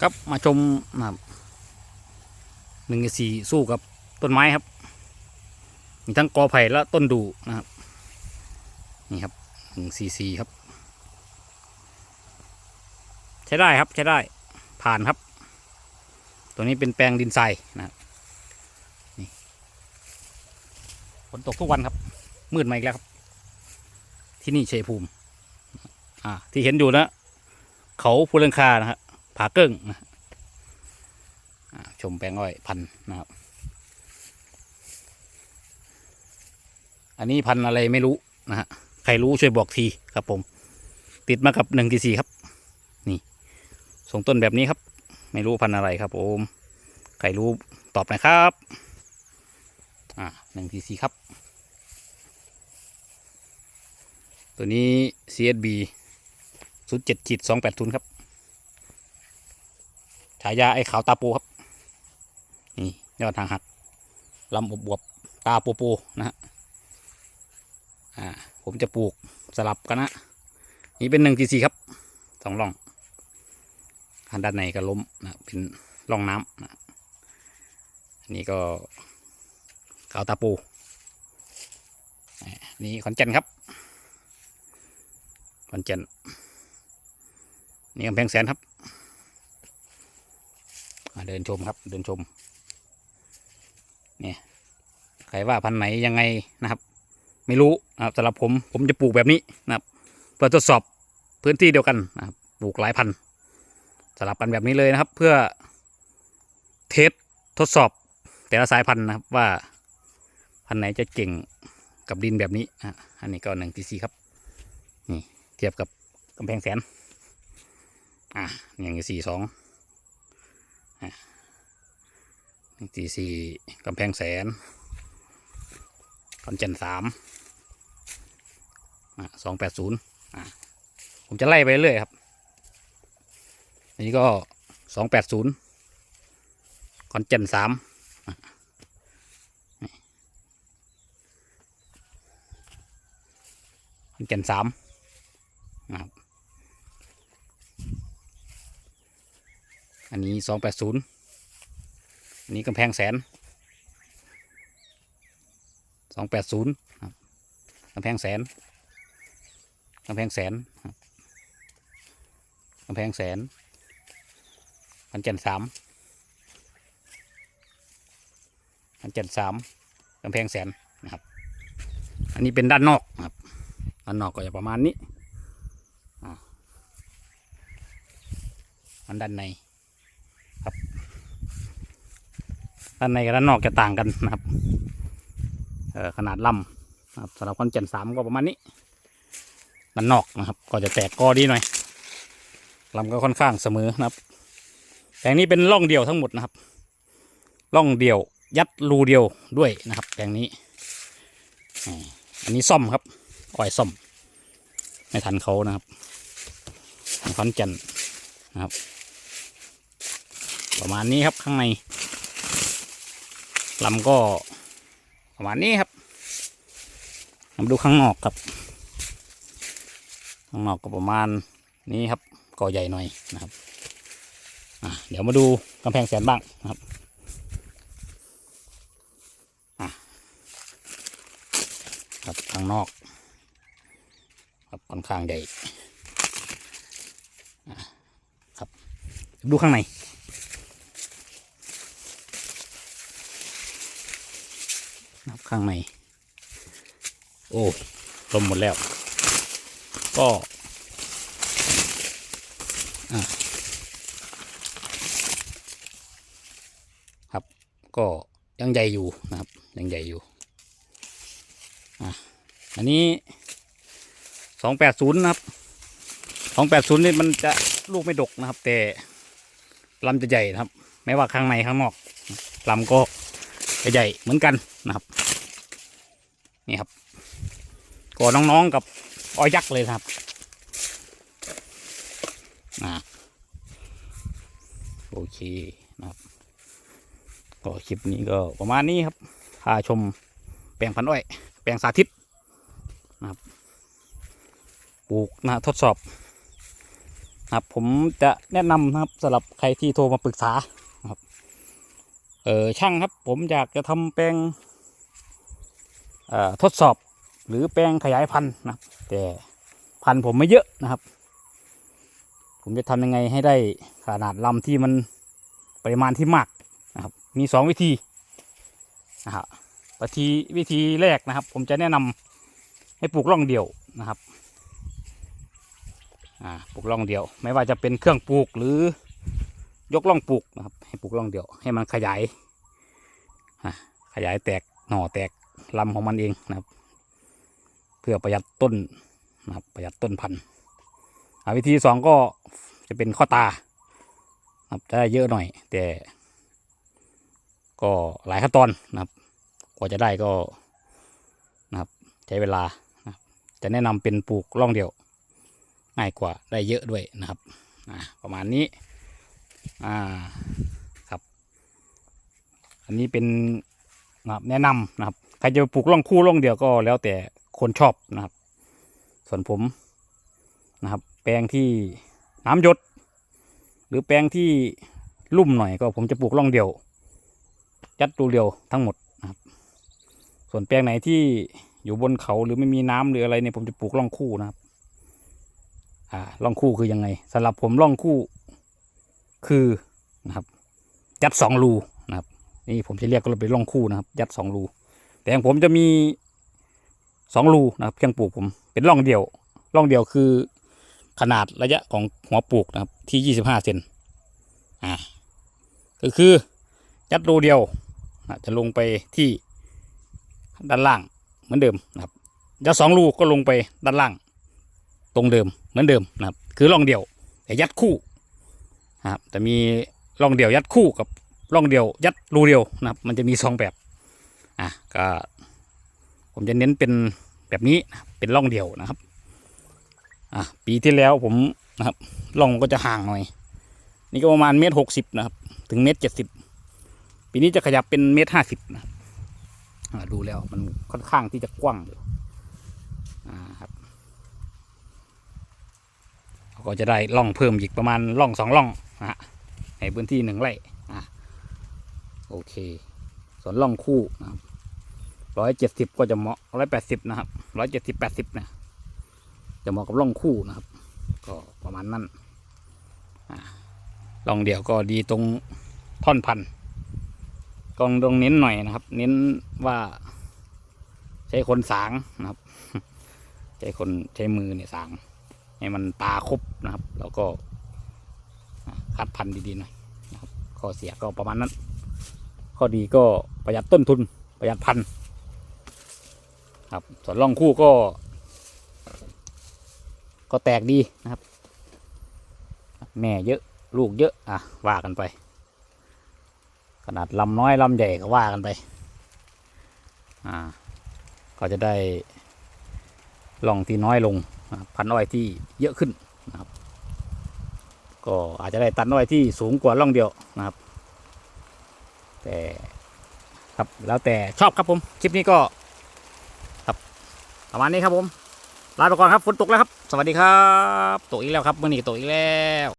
ครับมาชมนะครับหนึ่งสี่สู้กับต้นไม้ครับ มีทั้งกอไผ่และต้นดูนะครับ นี่ครับหนึ่งสี่สี่ครับ ใช้ได้ครับใช้ได้ผ่านครับ ตัวนี้เป็นแปลงดินทรายนะครับนี่ฝนตกทุกวันครับ มืดมาอีกแล้วครับ ที่นี่เชยภูมิ อ่า ที่เห็นอยู่นะ เขาภูเรงคานะฮะ ผาเกิ้งนะชมแปลงอ้อยพันนะครับ อันนี้พันอะไรไม่รู้นะฮะใครรู้ช่วยบอกทีครับผม ติดมากับหนึ่งทีสี่ครับ นี่ส่งต้นแบบนี้ครับ ไม่รู้พันอะไรครับผมใครรู้ตอบหน่อยครับอ่าหนึ่งทีสี่ครับ ตัวนี้ CSB ศูนย์เจ็ดขีดสองแปดทุนครับ ฉายาไอ้ขาวตาปูครับ นี่ยอดทางหักลำอบวบตาปูปูนะฮะอ่าผมจะปลูกสลับกันนะ นี่เป็นหนึ่งทีสี่ครับสองร่องอันด้านในก็ล้มนะเป็นร่องน้ำนะอันนี้ก็ขาวตาปูนี่ขอนแก่นครับขอนแก่นนี่กำแพงแสนครับ เดินชมครับ เดินชมเนี่ยใครว่าพันไหนยังไงนะครับ ไม่รู้นะครับสำหรับผมผมจะปลูกแบบนี้นะครับเพื่อทดสอบพื้นที่เดียวกันนะครับปลูกหลายพันสลับกันแบบนี้เลยนะครับ เพื่อเทสทดสอบแต่ละสายพันธุ์นะครับว่าพันไหนจะเก่งกับดินแบบนี้อะอันนี้ก็หนึ่งทีซีครับนี่เทียบกับกำแพงแสนอะอย่งสี่สอง หนึ่งสี่สี่กำแพงแสนคอนเจนสามสองแปดศูนย์ผมจะไล่ไปเรื่อยครับ อันนี้ก็สองแปดศูนย์คอนเจนสามคอนเจนสามนะครับ อันนี้สองแปดศูนย์อันนี้กำแพงแสนสองแปดศูนย์ครับกำแพงแสนกำแพงแสนครับกำแพงแสนพันเจ็ดสามพันเจ็ดสามกำแพงแสนนะครับ อันนี้เป็นด้านนอกครับ ด้านนอกก็จะประมาณนี้อ่าอันด้านใน ด้านในกับด้านนอกจะต่างกันนะครับเอ่อขนาดลำนะครับสำหรับคอนเจนสามก็ประมาณนี้ด้านนอกนะครับ ก็จะแตกกอดีหน่อยลำก็ค่อนข้างเสมอนะครับแปลงนี้เป็นร่องเดียวทั้งหมดนะครับร่องเดียวยัดรูเดียวด้วยนะครับแปลงนี้อันนี้ซ่อมครับอ้อยซ่อมไม่ทันเขานะครับคอนเจนนะครับ ประมาณนี้ครับข้างใน ลำก็ประมาณนี้ครับมาดูข้างนอกครับ ข้างนอกก็ประมาณนี้ครับก็ใหญ่หน่อยนะครับเดี๋ยวมาดูกำแพงแสนบ้างนะครับครับข้างนอก ครับค่อนข้างใหญ่ครับดูข้างใน นะครับข้างใน โอ้ลมหมดแล้ว ก็ครับก็ยังใหญ่อยู่นะครับ ยังใหญ่อยู่อะอันนี้สองแปดศูนย์นะครับสองแปดศูนย์นี่มันจะลูกไม่ดกนะครับ แต่ลำจะใหญ่นะครับ ไม่ว่าข้างในข้างนอกลำก็จะใหญ่เหมือนกันนะครับ นี่ครับก็น้องๆกับอ้อยยักษ์เลยครับอ่าโอเคนะครับก็คลิปนี้ก็ประมาณนี้ครับพาชมแปลงพันอ้อยแปลงสาธิตนะครับปลูกนะทดสอบนะครับผมจะแนะนำนะครับสำหรับใครที่โทรมาปรึกษาครับเออช่างครับผมอยากจะทำแปลง ทดสอบหรือแปลงขยายพันธุ์นะแต่พันธุ์ผมไม่เยอะนะครับ ผมจะทำยังไงให้ได้ขนาดลำที่มันปริมาณที่มากนะครับ มีสองวิธีนะครับวิธีวิธีแรกนะครับ ผมจะแนะนำให้ปลูกร่องเดียวนะครับปลูกร่องเดียว ไม่ว่าจะเป็นเครื่องปลูกหรือยกร่องปลูกนะครับ ให้ปลูกร่องเดียว ให้มันขยายขยายแตกหน่อแตก ลำของมันเองนะครับ เพื่อประหยัดต้นนะครับ ประหยัดต้นพันธุ์วิธีสองก็จะเป็นข้อตาครับจะได้เยอะหน่อย แต่ ก็หลายขั้นตอนนะครับกว่าจะได้ก็นะครับใช้เวลานะจะแนะนำเป็นปลูกร่องเดียว ง่ายกว่าได้เยอะด้วยนะครับประมาณนี้อ่าครับ อันนี้เป็นนะครับแนะนำนะครับ ใครจะปลูกร่องคู่ร่องเดียวก็แล้วแต่คนชอบนะครับ ส่วนผมนะครับ แปลงที่น้ำหยด หรือแปลงที่ลุ่มหน่อยก็ผมจะปลูกร่องเดียวยัดรูเดียวทั้งหมดนะครับ ส่วนแปลงไหนที่อยู่บนเขาหรือไม่มีน้ำหรืออะไรเนี่ยผมจะปลูกร่องคู่นะครับ อ่าร่องคู่คือยังไงสำหรับผมร่องคู่คือนะครับ ยัดสองรูนะครับ นี่ผมจะเรียกก็เลยเป็นร่องคู่นะครับ ยัดสองรู แต่ของผมจะมีสองรูนะครับเครื่องปลูกผมเป็นร่องเดียวร่องเดียวคือ ขนาดระยะของหัวปลูกนะครับ ที่ยี่สิบห้าเซนอ่าก็คือยัดรูเดียวจะลงไปที่ด้านล่างเหมือนเดิมนะครับยัดสองรูก็ลงไปด้านล่าง ตรงเดิมเหมือนเดิมนะครับ คือร่องเดียว แต่ยัดคู่นะครับจะมีร่องเดียวยัดคู่กับร่องเดียว ยัดรูเดียวนะครับ มันจะมีสองแบบ อะก็ผมจะเน้นเป็นแบบนี้เป็นร่องเดียวนะครับ อะปีที่แล้วผมนะครับร่องก็จะห่างหน่อย นี่ก็ประมาณเมตรหกสิบนะครับ ถึงเมตรเจ็ดสิบปีนี้จะขยับเป็นเมตรห้าสิบนะดูแล้วมันค่อนข้างที่จะกว้างอยู่อ่าครับก็จะได้ล่องเพิ่มอีกประมาณล่องสองล่องนะฮะในพื้นที่หนึ่งไร่อ่าโอเค ส่วนล่องคู่นะครับ ร้อยเจ็ดสิบก็จะเหมาะร้อยแปดสิบนะครับร้อยเจ็ดสิบแปดสิบนะจะเหมาะกับล่องคู่นะครับ ก็ประมาณนั้นอ่าล่องเดี่ยวก็ดีตรงท่อนพันกองตรงเน้นหน่อยนะครับ เน้นว่าใช้คนสางนะครับ ใช้คนใช้มือเนี่ยสาง ให้มันตาครบนะครับ แล้วก็คัดพันธุ์ดีๆหน่อยนะครับข้อเสียก็ประมาณนั้น ข้อดีก็ประหยัดต้นทุนประหยัดพันธุ์ ครับส่วนร่องคู่ก็ ก็แตกดีนะครับ แม่เยอะลูกเยอะอะว่ากันไป ขนาดลำน้อยลำใหญ่ก็ว่ากันไปอ่าก็จะได้ล่องที่น้อยลงพันอ้อยที่เยอะขึ้นนะครับ ก็อาจจะได้ตันอ้อยที่สูงกว่าล่องเดียวนะครับ แต่ครับแล้วแต่ชอบครับผม คลิปนี้ก็ ประมาณนี้ครับผม ลาไปก่อนครับฝนตกแล้วครับ สวัสดีครับ ตกอีกแล้วครับเมื่อนี้ตกอีกแล้ว